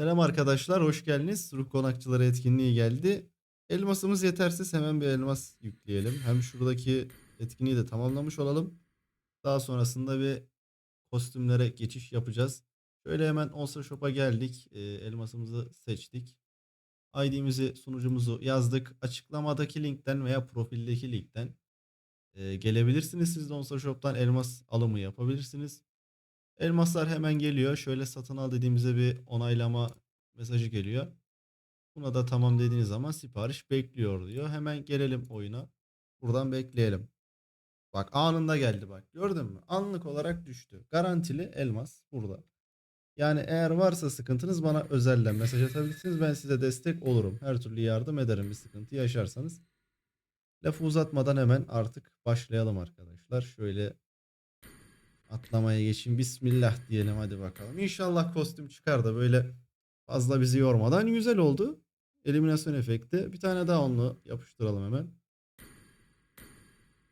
Selam arkadaşlar, hoş geldiniz. Ruh Konakçıları etkinliği geldi. Elmasımız yetersiz hemen bir elmas yükleyelim. Hem şuradaki etkinliği de tamamlamış olalım. Daha sonrasında bir kostümlere geçiş yapacağız. Şöyle hemen Onsa Shop'a geldik. Ee, elmasımızı seçtik. ID'mizi, sunucumuzu yazdık. Açıklamadaki linkten veya profildeki linkten e, gelebilirsiniz. Siz de Onsa Shop'tan elmas alımı yapabilirsiniz. Elmaslar hemen geliyor. Şöyle satın al dediğimizde bir onaylama mesajı geliyor. Buna da tamam dediğiniz zaman sipariş bekliyor diyor. Hemen gelelim oyuna. Buradan bekleyelim. Bak anında geldi bak. Gördün mü? Anlık olarak düştü. Garantili elmas burada. Yani eğer varsa sıkıntınız bana özelden mesaj atabilirsiniz. Ben size destek olurum. Her türlü yardım ederim bir sıkıntı yaşarsanız. Lafı uzatmadan hemen artık başlayalım arkadaşlar. Şöyle atlamaya geçeyim. Bismillah diyelim hadi bakalım. İnşallah kostüm çıkar da böyle fazla bizi yormadan güzel oldu. Eliminasyon efekti. Bir tane daha onunla yapıştıralım hemen.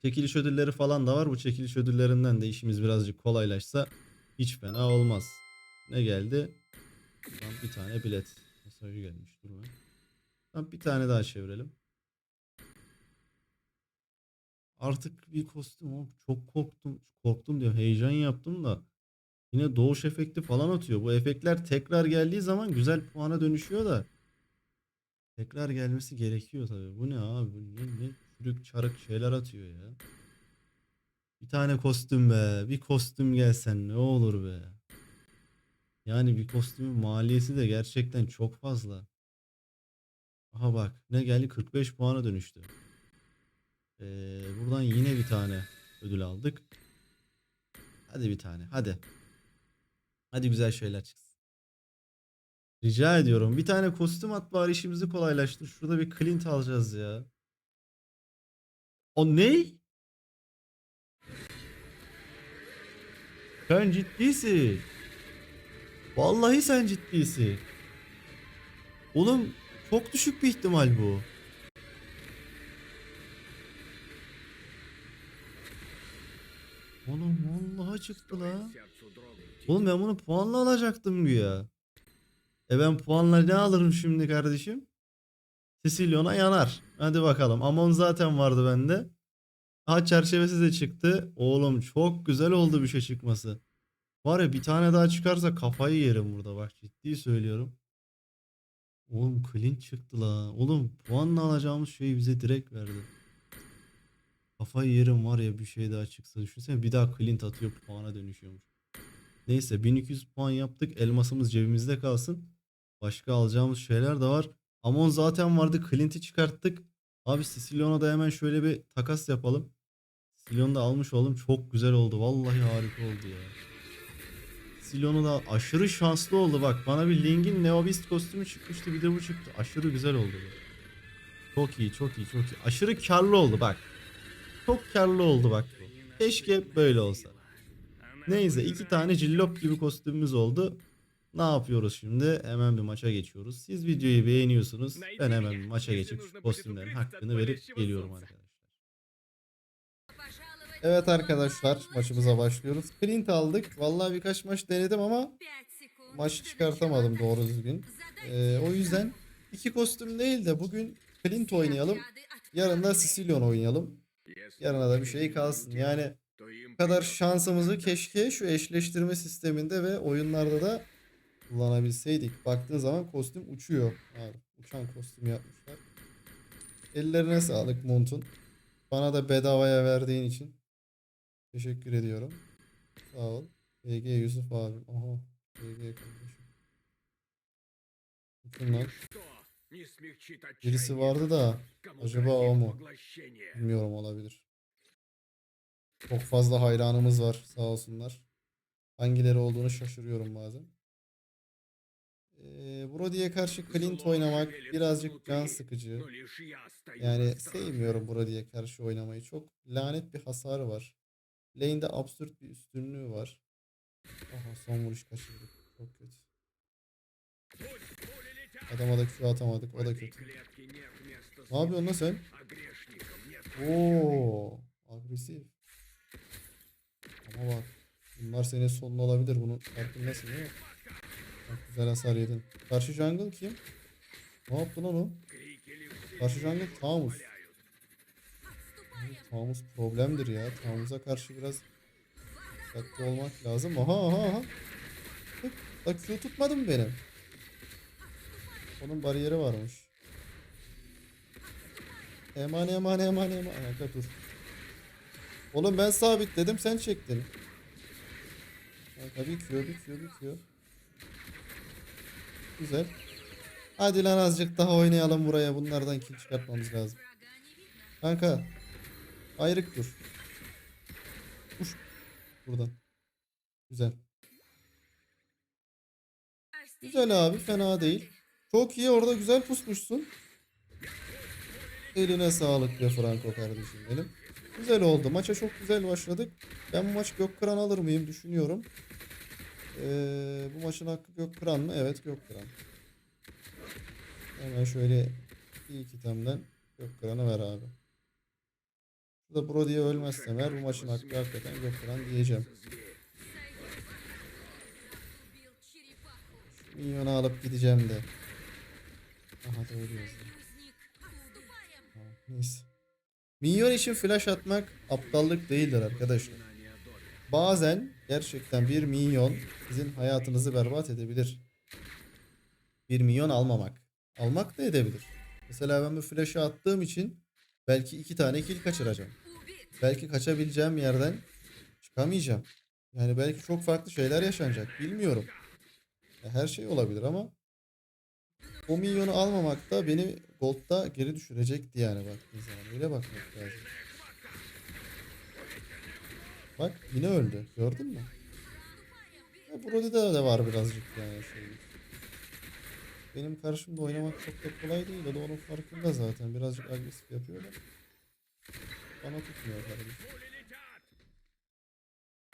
Çekiliş ödülleri falan da var. Bu çekiliş ödüllerinden de işimiz birazcık kolaylaşsa hiç fena olmaz. Ne geldi? Tam bir tane bilet mesajı gelmiş. Dur. Tam bir tane daha çevirelim. Artık bir kostüm oğlum. Çok korktum. Korktum diyor. Heyecan yaptım da. Yine doğuş efekti falan atıyor. Bu efektler tekrar geldiği zaman güzel puana dönüşüyor da. Tekrar gelmesi gerekiyor tabii. Bu ne abi? Bu ne, ne çürük çarık şeyler atıyor ya. Bir tane kostüm be. Bir kostüm gelsen ne olur be. Yani bir kostümün maliyeti de gerçekten çok fazla. Aha bak ne geldi 45 puana dönüştü. Ee, buradan yine bir tane ödül aldık. Hadi bir tane hadi. Hadi güzel şeyler çıksın. Rica ediyorum. Bir tane kostüm at bari işimizi kolaylaştır. Şurada bir Clint alacağız ya. O ne? Sen ciddisin. Vallahi sen ciddisin. Oğlum çok düşük bir ihtimal bu. Oğlum vallahi çıktı la. Oğlum ben bunu puanla alacaktım güya. E ben puanla ne alırım şimdi kardeşim? Sicilyon'a yanar. Hadi bakalım. Amon zaten vardı bende. Ha çerçevesi de çıktı. Oğlum çok güzel oldu bir şey çıkması. Var ya bir tane daha çıkarsa kafayı yerim burada bak ciddi söylüyorum. Oğlum Clint çıktı la. Oğlum puanla alacağımız şeyi bize direkt verdi. Kafayı yerim var ya bir şey daha çıksa. Düşünsene bir daha Clint atıyor puana dönüşüyormuş. Neyse 1200 puan yaptık. Elmasımız cebimizde kalsın. Başka alacağımız şeyler de var. Amon zaten vardı. Clint'i çıkarttık. Abi Sicilyon'a da hemen şöyle bir takas yapalım. Sicilyon'u da almış oldum. Çok güzel oldu. Vallahi harika oldu ya. Sicilion'u da aşırı şanslı oldu. Bak bana bir Ling'in Neobist kostümü çıkmıştı. Bir de bu çıktı. Aşırı güzel oldu. Çok iyi, çok iyi, çok iyi. Aşırı karlı oldu bak. Çok karlı oldu bak bu. Keşke böyle olsa. Neyse iki tane cillop gibi kostümümüz oldu. Ne yapıyoruz şimdi? Hemen bir maça geçiyoruz. Siz videoyu beğeniyorsunuz. Ben hemen bir maça geçip şu kostümlerin hakkını verip geliyorum arkadaşlar. Evet arkadaşlar maçımıza başlıyoruz. Clint aldık. Vallahi birkaç maç denedim ama maç çıkartamadım doğru düzgün. Ee, o yüzden iki kostüm değil de bugün Clint oynayalım. Yarın da Sicilion oynayalım. Yarına da bir şey kalsın. Yani kadar şansımızı keşke şu eşleştirme sisteminde ve oyunlarda da kullanabilseydik. Baktığın zaman kostüm uçuyor. Abi, uçan kostüm yapmışlar. Ellerine sağlık Mont'un. Bana da bedavaya verdiğin için teşekkür ediyorum. Sağ ol. BG Yusuf abi. Aha. BG kardeşim. Kim lan? Birisi vardı da acaba o mu? Bilmiyorum olabilir. Çok fazla hayranımız var sağ olsunlar. Hangileri olduğunu şaşırıyorum bazen. Ee, Brody'ye karşı Clint oynamak birazcık can sıkıcı. Yani sevmiyorum Brody'ye karşı oynamayı. Çok lanet bir hasarı var. Lane'de absürt bir üstünlüğü var. Aha son vuruş kaçırdık. Çok kötü. Adama da Q atamadık. O da kötü. Ne yapıyorsun lan sen? Oo, agresif. Ama bak. Bunlar senin sonun olabilir. Bunun farkındasın değil mi? Bak, güzel hasar yedin. Karşı jungle kim? Ne yaptı lan o? Karşı jungle Tamus. Tamus problemdir ya. Tamus'a karşı biraz dikkatli olmak lazım. Aha aha aha. Bak Q tutmadı mı benim? Onun bariyeri varmış. Eman eman eman eman. Kanka dur. Oğlum ben sabitledim sen çektin. Kanka Q bir Q. Güzel. Hadi lan azıcık daha oynayalım buraya. Bunlardan kill çıkartmamız lazım. Kanka. Ayrık dur. Uş. Buradan. Güzel. Güzel abi fena değil. Çok iyi orada güzel pusmuşsun. Eline sağlık be Franco kardeşim benim. Güzel oldu. Maça çok güzel başladık. Ben bu maç Gökkıran alır mıyım düşünüyorum. Ee, bu maçın hakkı Gökkıran mı? Evet Gökkıran. Hemen şöyle ilk itemden Gökkıran'ı ver abi. Şurada Brody'ye ölmezsem eğer bu maçın hakkı hakikaten Gökkıran diyeceğim. Minyonu alıp gideceğim de. Aha da ölüyoruz. ya. Tamam, Neyse. Minyon için flash atmak aptallık değildir arkadaşlar. Bazen gerçekten bir minyon sizin hayatınızı berbat edebilir. Bir minyon almamak. Almak da edebilir. Mesela ben bu flash'ı attığım için belki iki tane kill kaçıracağım. Belki kaçabileceğim yerden çıkamayacağım. Yani belki çok farklı şeyler yaşanacak. Bilmiyorum. Her şey olabilir ama o milyonu almamak da beni Gold'da geri düşürecekti yani baktığın zaman. Öyle bakmak lazım. Bak yine öldü. Gördün mü? Ya Brody'de de var birazcık yani şey. Benim karşımda oynamak çok da kolay değil. O da onun farkında zaten. Birazcık agresif yapıyor da. Bana tutmuyor kardeşim.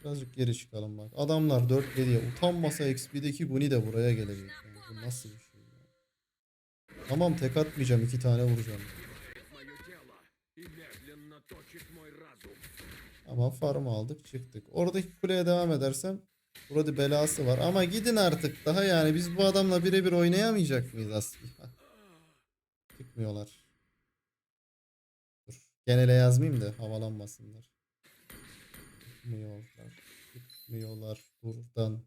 Birazcık geri çıkalım bak. Adamlar 4 7'ye utanmasa XP'deki Guni de buraya gelecek. Yani. Bu nasıl bir şey? Tamam tek atmayacağım iki tane vuracağım. Ama farm aldık çıktık. Oradaki kuleye devam edersem burada belası var. Ama gidin artık daha yani biz bu adamla birebir oynayamayacak mıyız aslında? Çıkmıyorlar. Dur. Genele yazmayayım da havalanmasınlar. Çıkmıyorlar. Çıkmıyorlar buradan.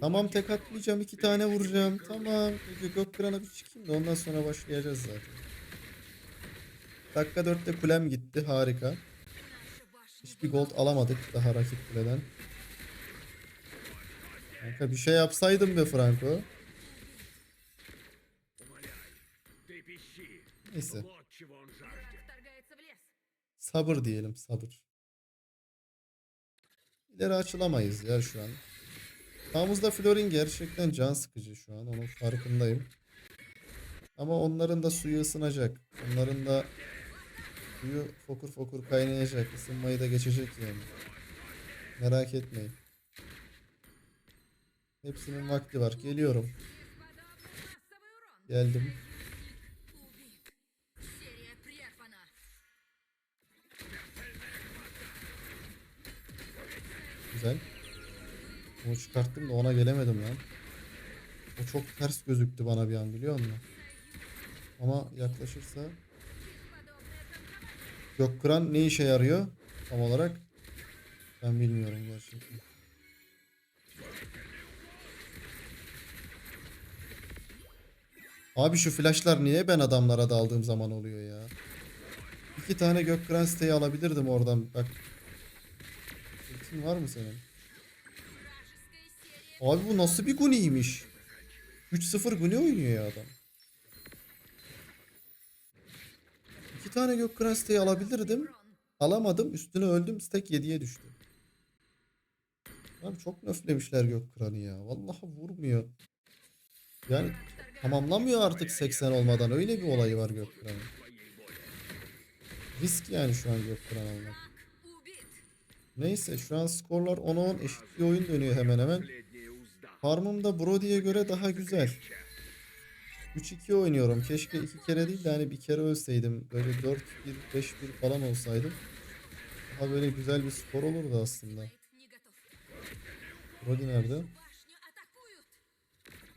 Tamam tek atmayacağım. iki tane vuracağım. Tamam. Önce Gökkıran'a bir çıkayım da ondan sonra başlayacağız zaten. Dakika 4'te kulem gitti. Harika. Hiçbir gold alamadık daha rakip kuleden. Kanka bir şey yapsaydım be Franco. Neyse. Sabır diyelim sabır. İleri açılamayız ya şu an. Sağımızda Florin gerçekten can sıkıcı şu an. Onun farkındayım. Ama onların da suyu ısınacak. Onların da suyu fokur fokur kaynayacak. Isınmayı da geçecek yani. Merak etmeyin. Hepsinin vakti var. Geliyorum. Geldim. Güzel. Onu çıkarttım da ona gelemedim lan. O çok ters gözüktü bana bir an biliyor musun? Ama yaklaşırsa Gökkıran ne işe yarıyor tam olarak? Ben bilmiyorum gerçekten. Abi şu flashlar niye ben adamlara daldığım zaman oluyor ya? İki tane Gökkıran siteyi alabilirdim oradan. Bak. Ultin var mı senin? Abi bu nasıl bir Guni'ymiş? 3-0 Guni oynuyor ya adam. İki tane gök kresteyi alabilirdim. Alamadım. Üstüne öldüm. Stek 7'ye düştü. Abi çok nöflemişler gök kranı ya. Vallahi vurmuyor. Yani tamamlamıyor artık 80 olmadan. Öyle bir olayı var gök kranı. Risk yani şu an gök kranı almak. Neyse şu an skorlar 10-10 eşit bir oyun dönüyor hemen hemen. Farmım da Brody'ye göre daha güzel. 3-2 oynuyorum. Keşke iki kere değil de hani bir kere ölseydim. Böyle 4-1, 5-1 falan olsaydım. Daha böyle güzel bir skor olurdu aslında. Brody nerede?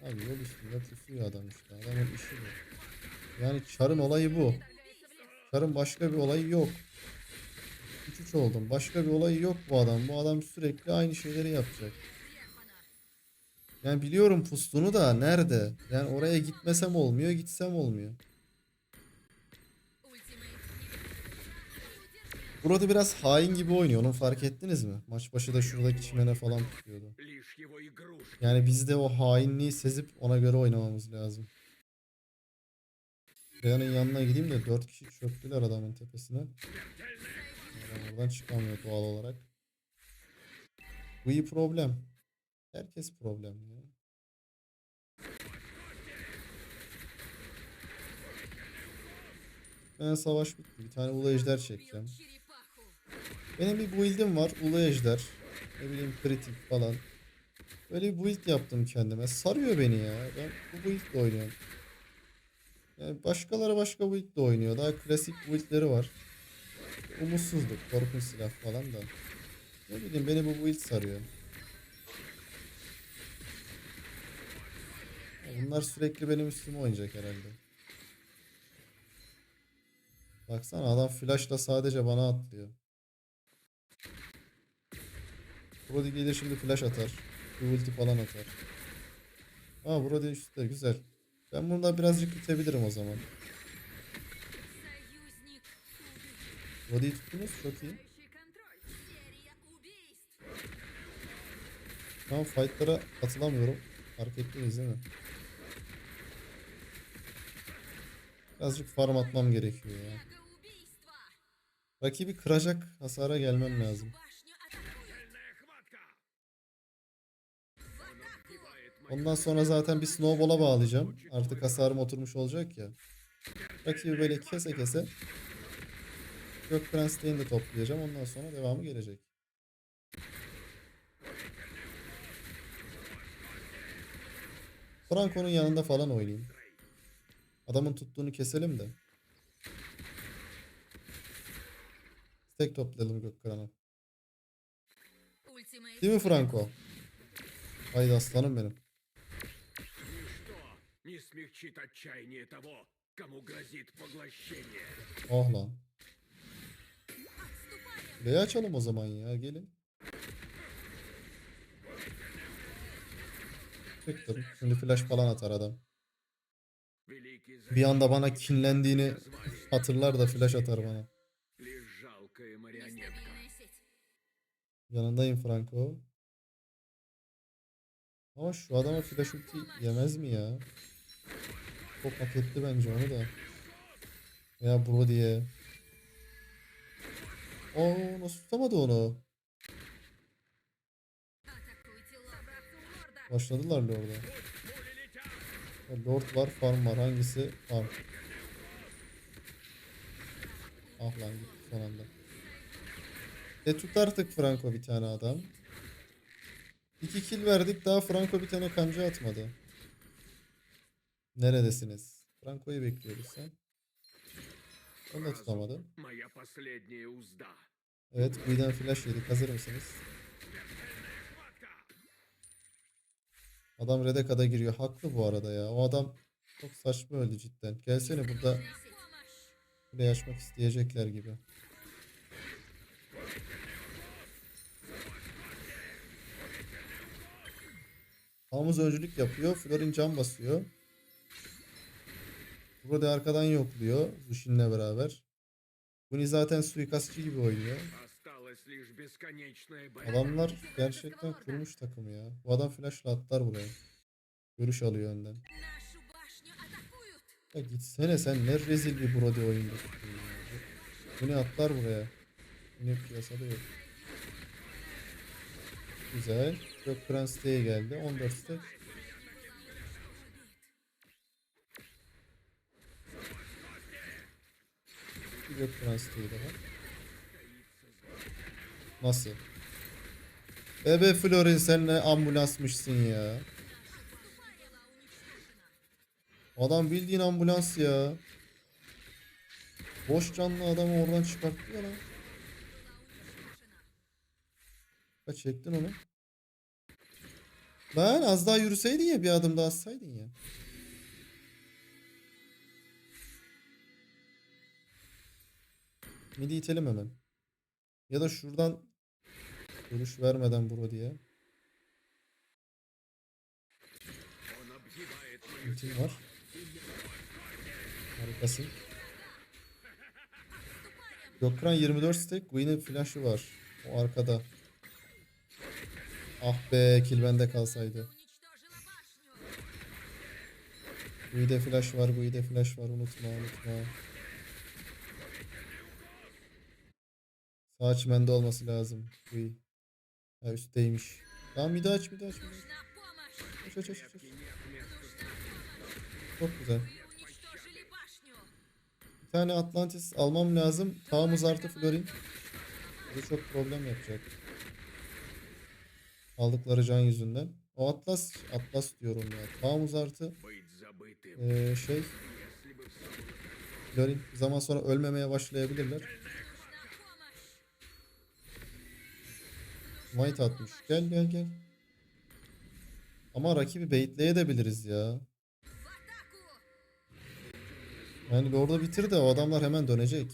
Abi yol üstünde tutuyor adam işte. Adamın işi bu. Yani çarın olayı bu. Çarın başka bir olayı yok. 3-3 oldum. Başka bir olayı yok bu adam. Bu adam sürekli aynı şeyleri yapacak. Yani biliyorum pustunu da nerede? Yani oraya gitmesem olmuyor, gitsem olmuyor. Burada biraz hain gibi oynuyor. Onu fark ettiniz mi? Maç başı da şuradaki çimene falan tutuyordu. Yani biz de o hainliği sezip ona göre oynamamız lazım. Beyanın yanına gideyim de 4 kişi çöktüler adamın tepesine. Adam oradan çıkamıyor doğal olarak. Bu iyi problem. Herkes problem ya. Ben savaş bitti. Bir tane ulu ejder çekeceğim. Benim bir build'im var. Ulu ejder. Ne bileyim kritik falan. Böyle bir build yaptım kendime. Sarıyor beni ya. Ben bu build'le oynuyorum. Yani başkaları başka build'le oynuyor. Daha klasik build'leri var. Umutsuzluk, korkunç silah falan da. Ne bileyim beni bu build sarıyor. Bunlar sürekli benim üstüme oynayacak herhalde. Baksana adam flashla sadece bana atlıyor. Brody gelir şimdi flash atar. Bir ulti falan atar. Aa Brody üstte güzel. Ben bundan birazcık itebilirim o zaman. Brody'yi tuttunuz çok iyi. Tamam fightlara katılamıyorum. Fark ettiniz değil mi? Birazcık farm atmam gerekiyor ya. Rakibi kıracak hasara gelmem lazım. Ondan sonra zaten bir snowball'a bağlayacağım. Artık hasarım oturmuş olacak ya. Rakibi böyle kese kese Gök Prensliğini de toplayacağım. Ondan sonra devamı gelecek. Franco'nun yanında falan oynayayım. Adamın tuttuğunu keselim de. Tek toplayalım Gökkan'a. Değil mi Franco? Haydi aslanım benim. Oh lan. B'yi açalım o zaman ya gelin. Çıktım. Şimdi flash falan atar adam bir anda bana kinlendiğini hatırlar da flash atar bana. Yanındayım Franco. Ama şu adama flash ulti yemez mi ya? Çok hak etti bence onu da. Ya bro diye. Oo nasıl tutamadı onu? Başladılar orada. Lord var, farm var. Hangisi? Farm. Ah lan gitti son anda. E tut artık Franco bir tane adam. İki kill verdik daha Franco bir tane kanca atmadı. Neredesiniz? Franco'yu bekliyoruz sen. Onu da tutamadın. Evet birden flash yedik. Hazır mısınız? Adam Redeka'da giriyor. Haklı bu arada ya. O adam çok saçma öldü cidden. Gelsene burada kule açmak isteyecekler gibi. Hamuz öncülük yapıyor. Florin can basıyor. Brody arkadan yokluyor. Zushin'le beraber. Guni zaten suikastçı gibi oynuyor. Adamlar gerçekten kurmuş takım ya. Bu adam flashla atlar buraya. Görüş alıyor önden. Ya gitsene sen ne rezil bir brody oyunda. Bu ne atlar buraya. Ne piyasada yok. Güzel. Gök Prens diye geldi. 14 stack. Gök Prens diye de var. Nasıl? Bebe Florin sen ne ambulansmışsın ya. Adam bildiğin ambulans ya. Boş canlı adamı oradan çıkarttı ya lan. Kaç çektin onu? Lan az daha yürüseydin ya bir adım daha atsaydın ya. Midi itelim hemen. Ya da şuradan Vuruş vermeden Brody'ye. Ultim var. Harikasın. Gökran 24 stack. Queen'in flash'ı var. O arkada. Ah be kill bende kalsaydı. Guide flash var, Guide flash var. Unutma, unutma. Sağ çimende olması lazım. Guide. Ha üstteymiş. Tamam midi aç midi aç. Midi aç. Aç, aç, aç. Çok güzel. Bir tane Atlantis almam lazım. Tamuz artı Florin. Bu çok problem yapacak. Aldıkları can yüzünden. O Atlas, Atlas diyorum ya. Tamuz artı ee, şey Florin. Bir zaman sonra ölmemeye başlayabilirler. Might atmış. Gel gel gel. Ama rakibi baitleyebiliriz ya. Yani bir orada bitir de o adamlar hemen dönecek.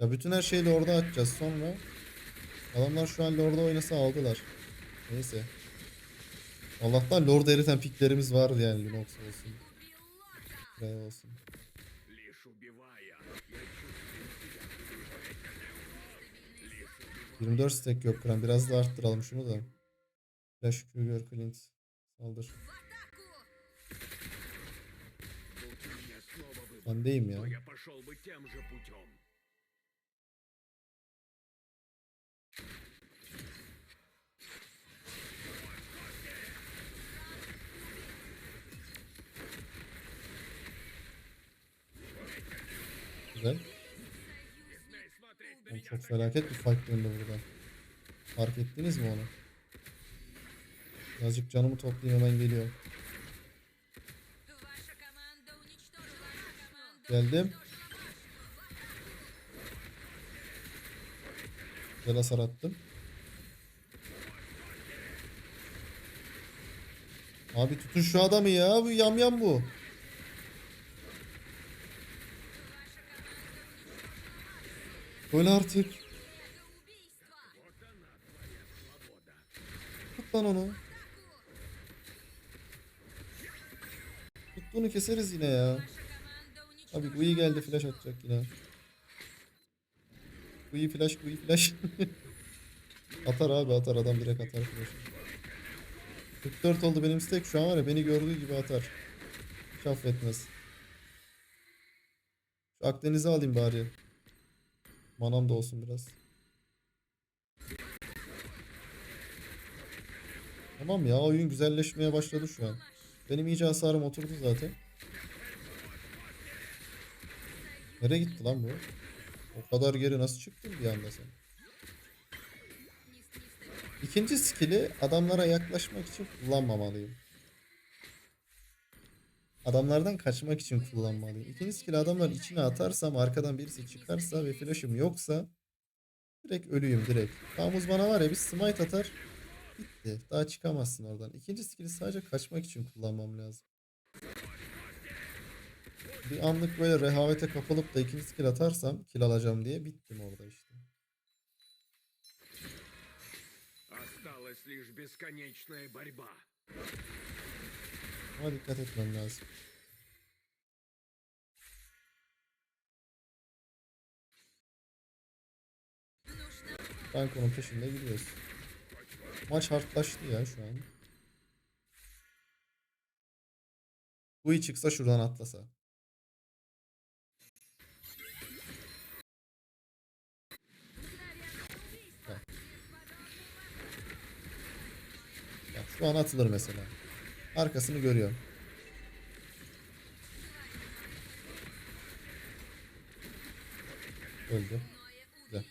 Ya bütün her şeyi orada atacağız sonra. Adamlar şu an Lord'a oynasa aldılar. Neyse. Allah'tan Lord eriten piklerimiz vardı yani Lunox olsun. Ray olsun. 24 stack yok Kran. Biraz daha arttıralım şunu da. Flash görüyor Clint. Saldır. Sendeyim ya. felaket bir fight döndü buradan. Fark ettiniz mi onu? Birazcık canımı toplayayım hemen geliyorum. Geldim. Güzel hasar attım. Abi tutun şu adamı ya. Bu yamyam bu. Öl artık. Tut lan onu. Tuttuğunu keseriz yine ya. Abi Gui geldi flash atacak yine. Gui flash Gui flash. atar abi atar adam direkt atar flash. 44 oldu benim stack şu an var ya beni gördüğü gibi atar. Hiç affetmez. Şu Akdeniz'i alayım bari. Manam da olsun biraz. Tamam ya oyun güzelleşmeye başladı şu an. Benim iyice hasarım oturdu zaten. Nereye gitti lan bu? O kadar geri nasıl çıktın bir anda sen? İkinci skill'i adamlara yaklaşmak için kullanmamalıyım. Adamlardan kaçmak için kullanmalıyım. İkinci skill'i adamların içine atarsam arkadan birisi çıkarsa ve flash'ım yoksa direkt ölüyüm direkt. Tamuz bana var ya bir smite atar bitti. Daha çıkamazsın oradan. İkinci skill'i sadece kaçmak için kullanmam lazım. Bir anlık böyle rehavete kapılıp da ikinci skill atarsam kill alacağım diye bittim orada işte. Осталась лишь бесконечная борьба. Ama dikkat etmem lazım. Franco'nun peşinde gidiyoruz. Maç hardlaştı ya şu an. Bu iyi çıksa şuradan atlasa. Bak. Bak şu an atılır mesela. Arkasını görüyorum. Öldü. Güzel.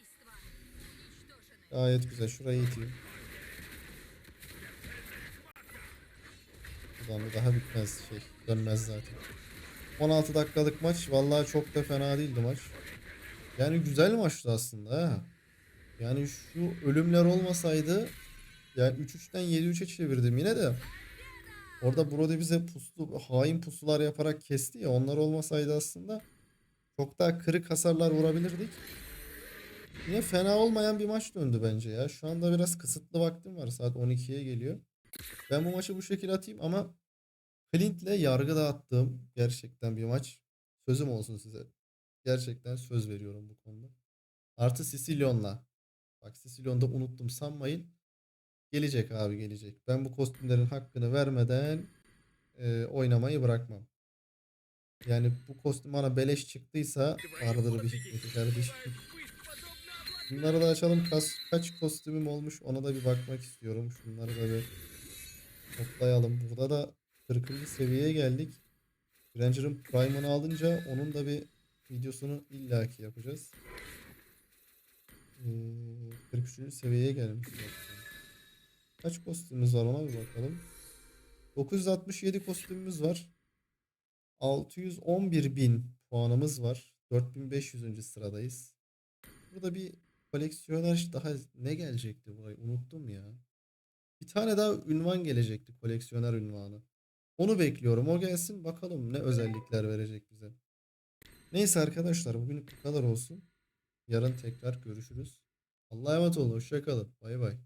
Gayet güzel. Şurayı iteyim. Buradan daha bitmez şey. Dönmez zaten. 16 dakikalık maç. Vallahi çok da fena değildi maç. Yani güzel maçtı aslında ha. Yani şu ölümler olmasaydı yani 3-3'ten 7-3'e çevirdim yine de Orada Brody bize puslu, hain pusular yaparak kesti ya. Onlar olmasaydı aslında çok daha kırık hasarlar vurabilirdik. Yine fena olmayan bir maç döndü bence ya. Şu anda biraz kısıtlı vaktim var. Saat 12'ye geliyor. Ben bu maçı bu şekilde atayım ama Clint'le yargı dağıttığım gerçekten bir maç. Sözüm olsun size. Gerçekten söz veriyorum bu konuda. Artı Sicilyon'la. Bak Sicilyon'da unuttum sanmayın. Gelecek abi gelecek. Ben bu kostümlerin hakkını vermeden e, oynamayı bırakmam. Yani bu kostüm bana beleş çıktıysa vardır bir hikmeti kardeşim. Bunları da açalım. Kas, kaç kostümüm olmuş ona da bir bakmak istiyorum. Şunları da bir toplayalım. Burada da 40. seviyeye geldik. Ranger'ın Prime'ını alınca onun da bir videosunu illaki yapacağız. Ee, 43. seviyeye gelmiş. zaten. Kaç kostümümüz var ona bir bakalım. 967 kostümümüz var. 611 bin puanımız var. 4500. sıradayız. Burada bir koleksiyoner daha ne gelecekti bu ay? Unuttum ya. Bir tane daha ünvan gelecekti. Koleksiyoner ünvanı. Onu bekliyorum. O gelsin bakalım ne özellikler verecek bize. Neyse arkadaşlar bugün bu kadar olsun. Yarın tekrar görüşürüz. Allah'a emanet olun. Hoşçakalın. Bay bay.